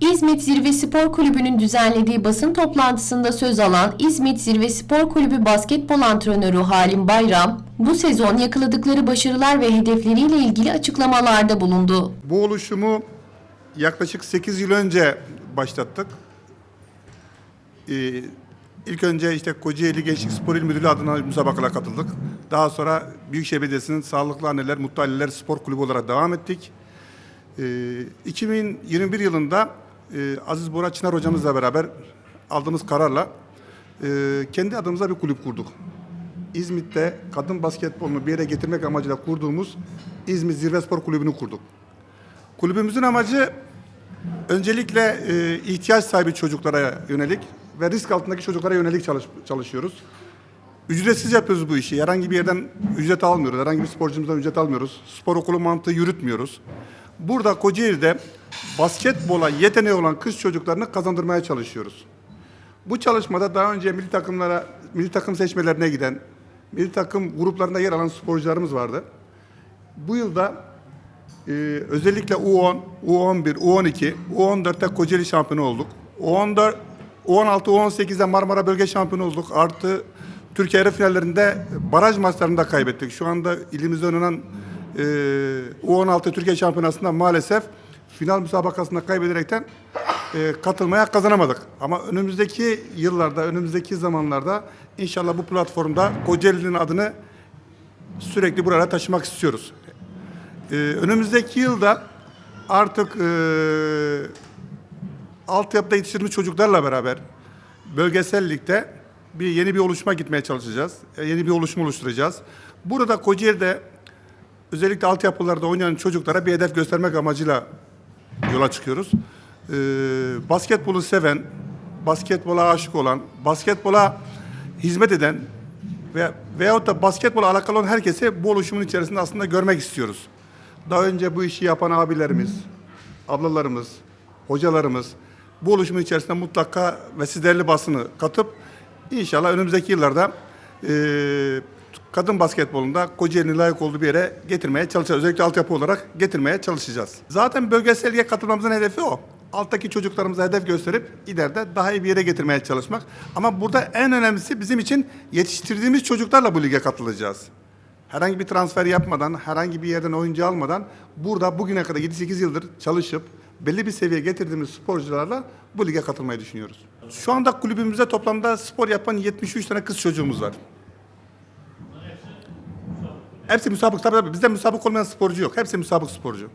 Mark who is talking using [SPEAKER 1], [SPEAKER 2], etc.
[SPEAKER 1] İzmit Zirve Spor Kulübü'nün düzenlediği basın toplantısında söz alan İzmit Zirve Spor Kulübü basketbol antrenörü Halim Bayram, bu sezon yakaladıkları başarılar ve hedefleriyle ilgili açıklamalarda bulundu.
[SPEAKER 2] Bu oluşumu yaklaşık 8 yıl önce başlattık. Ee, ilk önce işte Kocaeli Gençlik Spor İl Müdürlüğü adına müsabakalara katıldık. Daha sonra Büyükşehir Belediyesi'nin Sağlıklı Anneler, Mutlu Aileler Spor Kulübü olarak devam ettik. Ee, 2021 yılında e, Aziz Bora Çınar hocamızla beraber aldığımız kararla e, kendi adımıza bir kulüp kurduk. İzmit'te kadın basketbolunu bir yere getirmek amacıyla kurduğumuz İzmit Zirve Spor Kulübü'nü kurduk. Kulübümüzün amacı öncelikle e, ihtiyaç sahibi çocuklara yönelik ve risk altındaki çocuklara yönelik çalış, çalışıyoruz. Ücretsiz yapıyoruz bu işi. Herhangi bir yerden ücret almıyoruz. Herhangi bir sporcumuzdan ücret almıyoruz. Spor okulu mantığı yürütmüyoruz. Burada Kocaeli'de basketbola yeteneği olan kız çocuklarını kazandırmaya çalışıyoruz. Bu çalışmada daha önce milli takımlara, milli takım seçmelerine giden, milli takım gruplarında yer alan sporcularımız vardı. Bu yılda ee, özellikle U10, U11, U12, U14'te Kocaeli şampiyonu olduk. U14, U16, U18'de Marmara Bölge şampiyonu olduk. Artı Türkiye finallerinde baraj maçlarında kaybettik. Şu anda ilimizde oynanan e, U16 Türkiye şampiyonasında maalesef final müsabakasında kaybederekten e, katılmaya kazanamadık. Ama önümüzdeki yıllarda, önümüzdeki zamanlarda inşallah bu platformda Kocaeli'nin adını sürekli buraya taşımak istiyoruz. Ee, önümüzdeki yılda artık e, altyapıda yetiştirmiş çocuklarla beraber bölgesel ligde bir yeni bir oluşuma gitmeye çalışacağız. E, yeni bir oluşum oluşturacağız. Burada Kocaeli'de özellikle altyapılarda oynayan çocuklara bir hedef göstermek amacıyla yola çıkıyoruz. Ee, basketbolu seven, basketbola aşık olan, basketbola hizmet eden ve veyahut da basketbola alakalı olan herkesi bu oluşumun içerisinde aslında görmek istiyoruz. Daha önce bu işi yapan abilerimiz, ablalarımız, hocalarımız bu oluşumun içerisinde mutlaka ve siz değerli basını katıp inşallah önümüzdeki yıllarda eee kadın basketbolunda Kocaeli'nin layık olduğu bir yere getirmeye çalışacağız. Özellikle altyapı olarak getirmeye çalışacağız. Zaten bölgesel lige katılmamızın hedefi o. Alttaki çocuklarımıza hedef gösterip ileride daha iyi bir yere getirmeye çalışmak. Ama burada en önemlisi bizim için yetiştirdiğimiz çocuklarla bu lige katılacağız. Herhangi bir transfer yapmadan, herhangi bir yerden oyuncu almadan burada bugüne kadar 7-8 yıldır çalışıp belli bir seviyeye getirdiğimiz sporcularla bu lige katılmayı düşünüyoruz. Şu anda kulübümüzde toplamda spor yapan 73 tane kız çocuğumuz var. Hepsi müsabık. Tabii tabii bizde müsabık olmayan sporcu yok. Hepsi müsabık sporcu.